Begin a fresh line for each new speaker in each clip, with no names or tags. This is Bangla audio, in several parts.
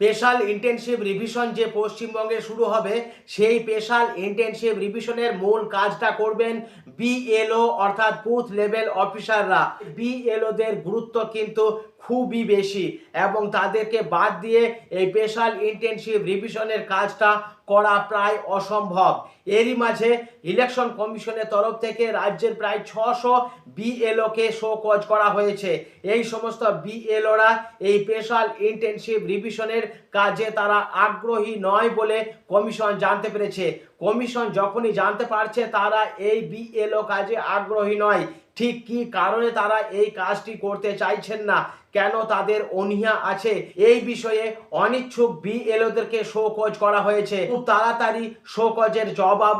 স্পেশাল ইন্টেনসিভ রিভিশন যে পশ্চিমবঙ্গে শুরু হবে, সেই স্পেশাল ইন্টেনসিভ রিভিশনের মূল কাজটা করবেন বিএলও অর্থাৎ বুথ লেভেল অফিসাররা বিএলওদের গুরুত্ব কিন্তু খুবই বেশি এবং তাদেরকে বাদ দিয়ে এই স্পেশাল ইন্টেনসিভ রিভিশনের কাজটা করা প্রায় অসম্ভব। এরই মাঝে ইলেকশন কমিশনের তরফ থেকে রাজ্যের প্রায় ছশো বিএলওকে শোকজ করা হয়েছে। এই সমস্ত বিএলওরা এই স্পেশাল ইন্টেনসিভ রিভিশনের কাজে তারা আগ্রহী নয় বলে কমিশন জানতে পেরেছে। কমিশন যখনই জানতে পারছে তারা এই বিএলও কাজে আগ্রহী নয়। ঠিক কি কারণে তারা এই কাজটি করতে চাইছেন না? কেন তাদের অনীহা আছে? এই বিষয়ে অনিচ্ছুক বিএলওদেরকে শোকজ করা হয়েছে। খুব তাড়াতাড়ি শোকজের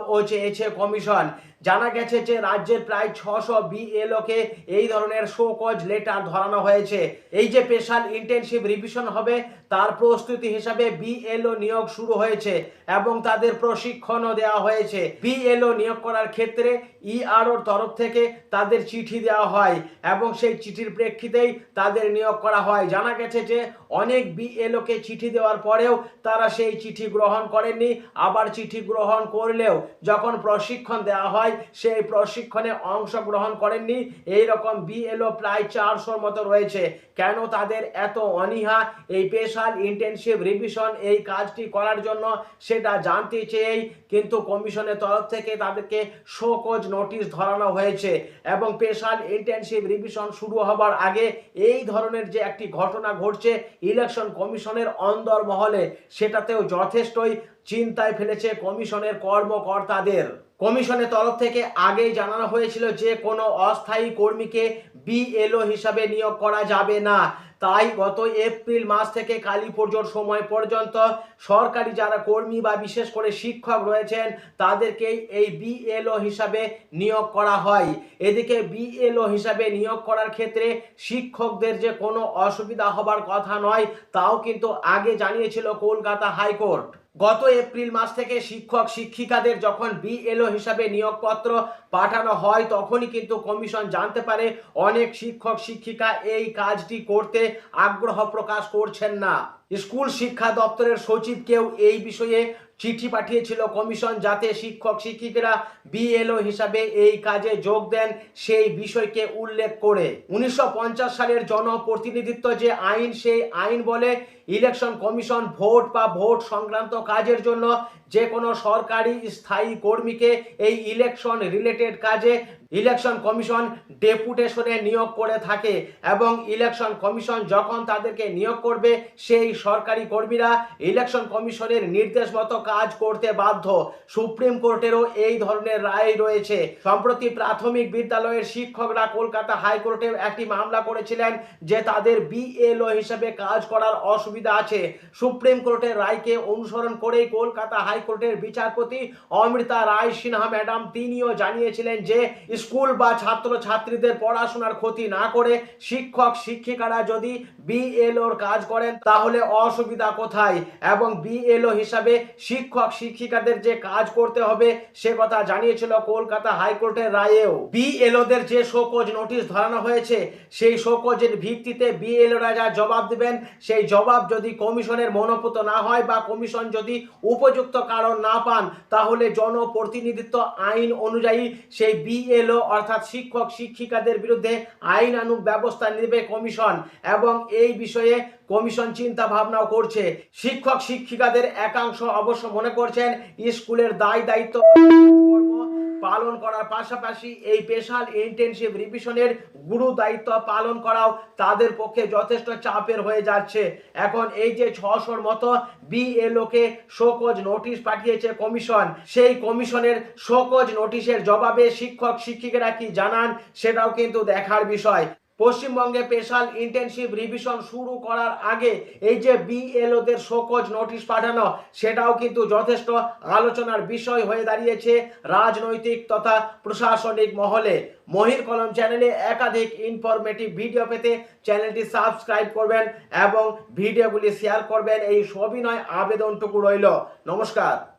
ও চেয়েছে কমিশন। জানা গেছে যে রাজ্যের প্রায় ছশো বিএলওকে এই ধরনের শোকজ লেটার ধরানো হয়েছে। এই যে স্পেশাল ইন্টেনসিভ রিভিশন হবে, তার প্রস্তুতি হিসাবে বিএলও নিয়োগ শুরু হয়েছে এবং তাদের প্রশিক্ষণও দেওয়া হয়েছে। বিএলও নিয়োগ করার ক্ষেত্রে ইআরওর তরফ থেকে তাদের চিঠি দেওয়া হয় এবং সেই চিঠির প্রেক্ষিতেই তাদের নিয়োগ করা হয়। জানা গেছে যে অনেক বিএলওকে চিঠি দেওয়ার পরেও তারা সেই চিঠি গ্রহণ করেননি। আবার চিঠি গ্রহণ করলেও যখন প্রশিক্ষণ দেওয়া হয় সেই প্রশিক্ষণে অংশগ্রহণ করেননি। এই রকম বিএলও প্রায় চারশোর মতো রয়েছে। কেন তাদের এত অনীহা? এই স্পেশাল ইন্টেনসিভ রিভিশন এই কাজটি করার জন্য সেটা জানতে চেয়েই কিন্তু কমিশনের তরফ থেকে তাদেরকে শোকজ নোটিশ ধরানো হয়েছে এবং স্পেশাল ইন্টেনসিভ রিভিশন শুরু হবার আগে এই ধরনের যে একটি ঘটনা ঘটছে ইলেকশন কমিশনের অন্দর মহলে সেটাতেও যথেষ্টই চিন্তায় ফেলেছে কমিশনের কর্মকর্তাদের। কমিশনের তরফ থেকে আগেই জানানো হয়েছিল যে কোনো অস্থায়ী কর্মীকে বিএলও হিসাবে নিয়োগ করা যাবে না। তাই গত এপ্রিল মাস থেকে কালী পুজোর সময় পর্যন্ত সরকারি যারা কর্মী বা বিশেষ করে শিক্ষক রয়েছেন, তাদেরকেই এই বিএলও হিসাবে নিয়োগ করা হয়। এদিকে বিএলও হিসাবে নিয়োগ করার ক্ষেত্রে শিক্ষকদের যে কোনো অসুবিধা হবার কথা নয়, তাও কিন্তু আগে জানিয়েছিল কলকাতা হাইকোর্ট। গত এপ্রিল মাস থেকে শিক্ষক শিক্ষিকাদের যখন বিএলও হিসাবে নিয়োগপত্র পাঠানো হয়, তখনই কিন্তু কমিশন জানতে পারে অনেক শিক্ষক শিক্ষিকা এই কাজটি করতে আগ্রহ প্রকাশ করছেন না। স্কুল শিক্ষা দপ্তরের সচিবকেও এই বিষয়ে চিঠি পাঠিয়েছিল কমিশন যাতে শিক্ষক শিক্ষিকারা বিএলও হিসাবে এই কাজে যোগ দেন সেই বিষয়কে উল্লেখ করে। উনিশশো পঞ্চাশ সালের জনপ্রতিনিধিত্ব যে আইন, সেই আইন বলে ইলেকশন কমিশন ভোট বা ভোট সংক্রান্ত কাজের জন্য যে কোনো সরকারি স্থায়ী কর্মীকে এই ইলেকশন রিলেটেড কাজে ইলেকশন কমিশন ডেপুটেশনে নিয়োগ করে থাকে এবং ইলেকশন কমিশন যখন তাদেরকে নিয়োগ করবে, সেই সরকারি কর্মীরা ইলেকশন কমিশনের নির্দেশ মতো কাজ করতে বাধ্য। সুপ্রিম কোর্টেরও এই ধরনের রায় রয়েছে। সম্প্রতি প্রাথমিক বিদ্যালয়ের শিক্ষকরা কলকাতা হাইকোর্টে একটি মামলা করেছিলেন যে তাদের বিএলও হিসেবে কাজ করার অসুবিধা আছে। সুপ্রিম কোর্টের রায়কে অনুসরণ করেই কলকাতা হাইকোর্টের বিচারপতি অমৃতা রায় সিনহা ম্যাডাম, তিনিও জানিয়েছিলেন যে স্কুল বা ছাত্র ছাত্রীদের পড়াশোনার ক্ষতি না করে শিক্ষক, শিক্ষিকারা যদি বিএলওর কাজ করেন তাহলে অসুবিধা কোথায়? এবং বিএলও হিসাবে শিক্ষক, শিক্ষিকাদের যে কাজ করতে হবে সে কথা জানিয়েছিল কলকাতা হাইকোর্টের রায়েও। বিএলওদের যে শোকজ নোটিশ ধরানো হয়েছে, সেই শোকজের ভিত্তিতে বিএলওরা যা জবাব দেবেন, সেই জবাব যদি কমিশনের মনোপুত না হয় বা কমিশন যদি উপযুক্ত কারণ না পান, তাহলে জনপ্রতিনিধিত্ব আইন অনুযায়ী সেই বিএলও অর্থাৎ শিক্ষক শিক্ষিকাদের বিরুদ্ধে আইনানুগ ব্যবস্থা নেবে কমিশন এবং এই বিষয়ে কমিশন চিন্তা ভাবনাও করছে। শিক্ষক শিক্ষিকাদের একাংশ অবশ্য মনে করছেন, স্কুলের দায় দায়িত্ব পালন করার পাশাপাশি এই স্পেশাল ইন্টেনসিভ রিভিশনের গুরু দায়িত্ব পালন করাও তাদের পক্ষে যথেষ্ট চাপের হয়ে যাচ্ছে। এখন এই যে ছশোর মতো বিএলওকে শোকজ নোটিশ পাঠিয়েছে কমিশন সেই কমিশনের শোকজ নোটিশের জবাবে শিক্ষক শিক্ষিকারা কি জানান সেটাও কিন্তু দেখার বিষয়। পশ্চিমবঙ্গে স্পেশাল ইন্টেনসিভ রিভিশন শুরু করার আগে এই যে বিএলওদের শোকজ নোটিশ পাঠানো, সেটাও কিন্তু যথেষ্ট আলোচনার বিষয় হয়ে দাঁড়িয়েছে রাজনৈতিক তথা প্রশাসনিক মহলে। মহির কলম চ্যানেলে একাধিক ইনফরমেটিভ ভিডিও পেতে চ্যানেলটি সাবস্ক্রাইব করবেন এবং ভিডিওগুলি শেয়ার করবেন। এই সবিনয় আবেদনটুকু রইল। নমস্কার।